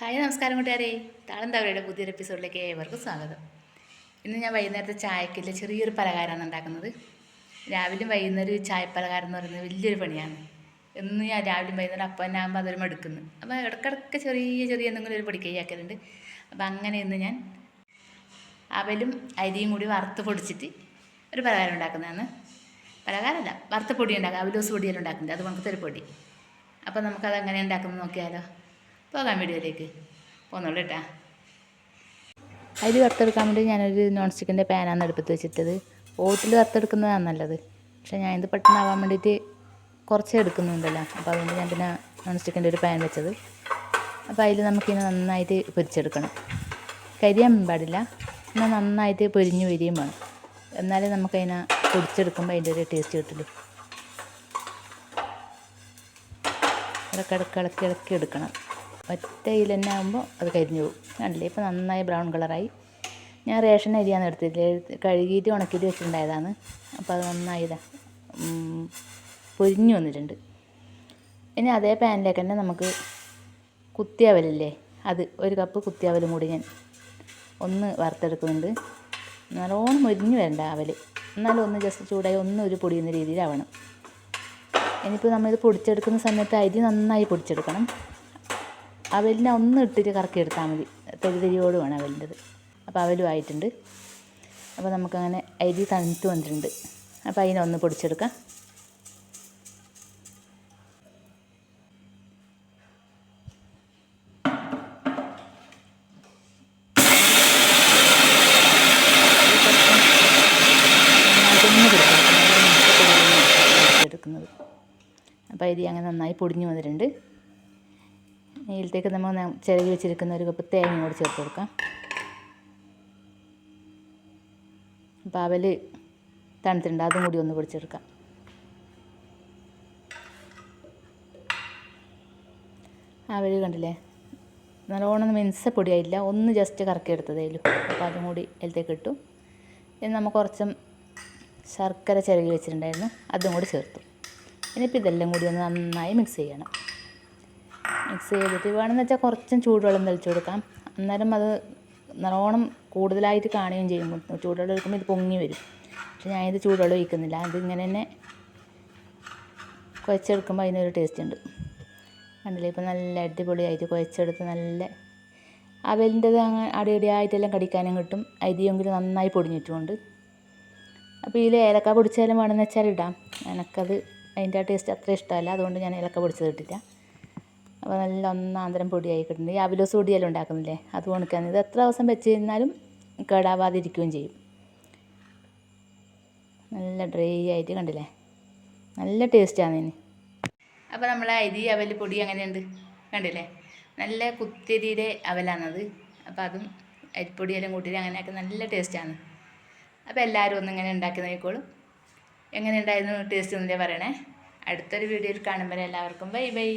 Hi നമസ്കാരം കൂട്ടുകാരെ. താളന്തവരയുടെ പുതിയൊരു എപ്പിസോഡിലേക്ക് ഏവർക്കും സ്വാഗതം. ഇന്ന് ഞാൻ വൈകുന്നേരത്തെ ചായക്കില്ല ചെറിയൊരു പലഹാരമാണ് ഉണ്ടാക്കുന്നത്. രാവിലെയും വൈകുന്നേരം ചായ പലഹാരം എന്ന് പറയുന്നത് വലിയൊരു പണിയാണ്. എന്ന് ഞാൻ രാവിലെയും വൈകുന്നേരം അപ്പം തന്നെ ആകുമ്പോൾ അതൊരു മടുക്കുന്നു. അപ്പോൾ ഇടയ്ക്കിടയ്ക്ക് ചെറിയ ചെറിയ എന്തെങ്കിലും ഒരു പൊടി കൈയാക്കലുണ്ട് അപ്പോൾ അങ്ങനെ ഇന്ന് ഞാൻ അവലും അരിയും കൂടി വറുത്ത് പൊടിച്ചിട്ട് ഒരു പലഹാരം ഉണ്ടാക്കുന്നതാണ്. പലഹാരമല്ല വറുത്ത പൊടി ഉണ്ടാക്കുക അവലോസ് പൊടിയെല്ലാം ഉണ്ടാക്കുന്നത്. അത് നമുക്ക് പൊടി. അപ്പോൾ നമുക്കത് അങ്ങനെ ഉണ്ടാക്കുന്നത് നോക്കിയാലോ. പോകാം വീഡിയോയിലേക്ക്. പോന്നോളൂ കേട്ടാ അതിൽ വറുത്തെടുക്കാൻ വേണ്ടി ഞാനൊരു നോൺ സ്റ്റിക്കിന്റെ പാനാണ് അടുപ്പത്ത് വെച്ചിട്ടത്. ഓട്ടിൽ വറുത്തെടുക്കുന്നതാണ് നല്ലത്. പക്ഷെ ഞാൻ ഇത് പെട്ടെന്നാവാൻ വേണ്ടിയിട്ട് കുറച്ചേ എടുക്കുന്നുണ്ടല്ലോ. അപ്പോൾ അതുകൊണ്ട് ഞാൻ പിന്നെ നോൺ സ്റ്റിക്കിന്റെ ഒരു പാൻ വെച്ചത്. അപ്പോൾ അതിൽ നമുക്കിനി നന്നായിട്ട് പൊരിച്ചെടുക്കണം. കരിയാൻ പാടില്ല. എന്നാൽ നന്നായിട്ട് പൊരിഞ്ഞു വരികയും വേണം. എന്നാലേ നമുക്കതിനെ പൊടിച്ചെടുക്കുമ്പോൾ അതിന്റെ ഒരു ടേസ്റ്റ് കിട്ടുള്ളൂ. ഇടക്കിടക്ക് ഇളക്കി ഇളക്കി എടുക്കണം. ഒറ്റയിൽ തന്നെ ആകുമ്പോൾ അത് കരിഞ്ഞു പോകും. കണ്ടില്ലേ? ഇപ്പോൾ നന്നായി ബ്രൗൺ കളറായി. ഞാൻ റേഷൻ അരിയാണ് എടുത്തിട്ട് കഴുകിയിട്ട് ഉണക്കിയിട്ട് വെച്ചിട്ടുണ്ടായതാണ്. അപ്പോൾ അത് നന്നായി ഇതാ പൊരിഞ്ഞു വന്നിട്ടുണ്ട്. ഇനി അതേ പാനിലേക്ക് തന്നെ നമുക്ക് കുത്തിയാവലില്ലേ? അത് ഒരു കപ്പ് കുത്തിയാവലും കൂടി ഞാൻ ഒന്ന് വറുത്തെടുക്കുന്നുണ്ട്. നല്ലോണം മൊരിഞ്ഞ് വരണ്ട അവൽ എന്നാലും ഒന്ന് ജസ്റ്റ് ചൂടായി ഒന്ന് ഒരു പൊടിയുന്ന രീതിയിലാവണം. ഇനിയിപ്പോൾ നമ്മളിത് പൊടിച്ചെടുക്കുന്ന സമയത്ത് അരി നന്നായി പൊടിച്ചെടുക്കണം. അവലിനെ ഒന്ന് ഇട്ടിട്ട് കറക്കി എടുത്താൽ മതി. തെരി തെരിയോട് വേണം അവലിന്റെത്. അപ്പോൾ അവലും ആയിട്ടുണ്ട്. അപ്പോൾ നമുക്കങ്ങനെ അരി തണുത്ത് വന്നിട്ടുണ്ട്. അപ്പോൾ അതിനെ ഒന്ന് പൊടിച്ചെടുക്കാം. അപ്പോൾ അരി അങ്ങനെ നന്നായി പൊടിഞ്ഞു വന്നിട്ടുണ്ട്. ഇതിലത്തേക്ക് നമ്മൾ ചിരകി വെച്ചിരിക്കുന്ന ഒരു കപ്പ് തേങ്ങ കൂടി ചേർത്ത് കൊടുക്കാം. അപ്പോൾ അവൽ തണുത്തിട്ടുണ്ട്. അതും കൂടി ഒന്ന് പൊടിച്ചെടുക്കാം. അവൽ കണ്ടില്ലേ? നല്ലോണം മിൻസ പൊടിയായില്ല ഒന്ന് ജസ്റ്റ് കറക്കി എടുത്തതേലും അപ്പോൾ അതും കൂടി അതിലത്തേക്ക് ഇട്ടു. ഇനി നമ്മൾ കുറച്ചും ശർക്കര ചിരകി വെച്ചിട്ടുണ്ടായിരുന്നു. അതും കൂടി ചേർത്തു. ഇനിയിപ്പോൾ ഇതെല്ലാം കൂടി ഒന്ന് നന്നായി മിക്സ് ചെയ്യണം. മിക്സ് ചെയ്തിട്ട് വേണമെന്ന് വെച്ചാൽ കുറച്ചും ചൂടുവെള്ളം തളിച്ചു കൊടുക്കാം. അന്നേരം അത് നല്ലോണം കൂടുതലായിട്ട് കാണുകയും ചെയ്യും. ചൂടുവെള്ളം ഒഴിക്കുമ്പോൾ ഇത് പൊങ്ങി വരും. പക്ഷെ ഞാനിത് ചൂടുവെള്ളം ഒഴിക്കുന്നില്ല. അത് ഇങ്ങനെ തന്നെ കുഴച്ചെടുക്കുമ്പോൾ അതിനൊരു ടേസ്റ്റ് ഉണ്ട്. കണ്ടില്ലേ? ഇപ്പം നല്ല അടിപൊളിയായിട്ട് കുഴച്ചെടുത്ത് നല്ല അവലിന്റെത് അങ്ങനെ അടിയടിയായിട്ടെല്ലാം കടിക്കാനും കിട്ടും. അരിയെങ്കിൽ നന്നായി പൊടിഞ്ഞിട്ടുമുണ്ട് അപ്പോൾ ഇതിൽ ഏലക്ക പൊടിച്ചാലും വേണമെന്ന് വെച്ചാൽ ഇടാം. എനിക്കത് അതിന്റെ ആ ടേസ്റ്റ് അത്ര ഇഷ്ടമല്ല. അതുകൊണ്ട് ഞാൻ ഏലക്ക പൊടിച്ചത് ഇട്ടില്ല. നല്ല ഒന്നാന്തരം പൊടിയായി കിട്ടുന്നുണ്ട്. ഈ അവിലോസ് പൊടിയെല്ലാം ഉണ്ടാക്കുന്നില്ലേ? അത് ഉണക്കാൻ ഇത് എത്ര ദിവസം വെച്ച് കഴിഞ്ഞാലും കേടാവാതിരിക്കുകയും ചെയ്യും. നല്ല ഡ്രൈ ആയിട്ട് കണ്ടില്ലേ? നല്ല ടേസ്റ്റാണ് ഇതിന് അപ്പോൾ നമ്മളെ അരി അവൽ പൊടി അങ്ങനെയുണ്ട് കണ്ടില്ലേ? നല്ല കുത്തിരിയുടെ അവലാണത് അപ്പോൾ അതും അരിപ്പൊടിയെല്ലാം കൂട്ടിയിട്ട് അങ്ങനെയൊക്കെ നല്ല ടേസ്റ്റാണ് അപ്പോൾ എല്ലാവരും ഒന്ന് ഇങ്ങനെ ഉണ്ടാക്കി നോക്കിക്കോളും. എങ്ങനെ ഉണ്ടായിരുന്നു ടേസ്റ്റ് എന്നല്ലേ പറയണേ? അടുത്തൊരു വീഡിയോയിൽ കാണുമ്പോൾ എല്ലാവർക്കും ബൈ ബൈ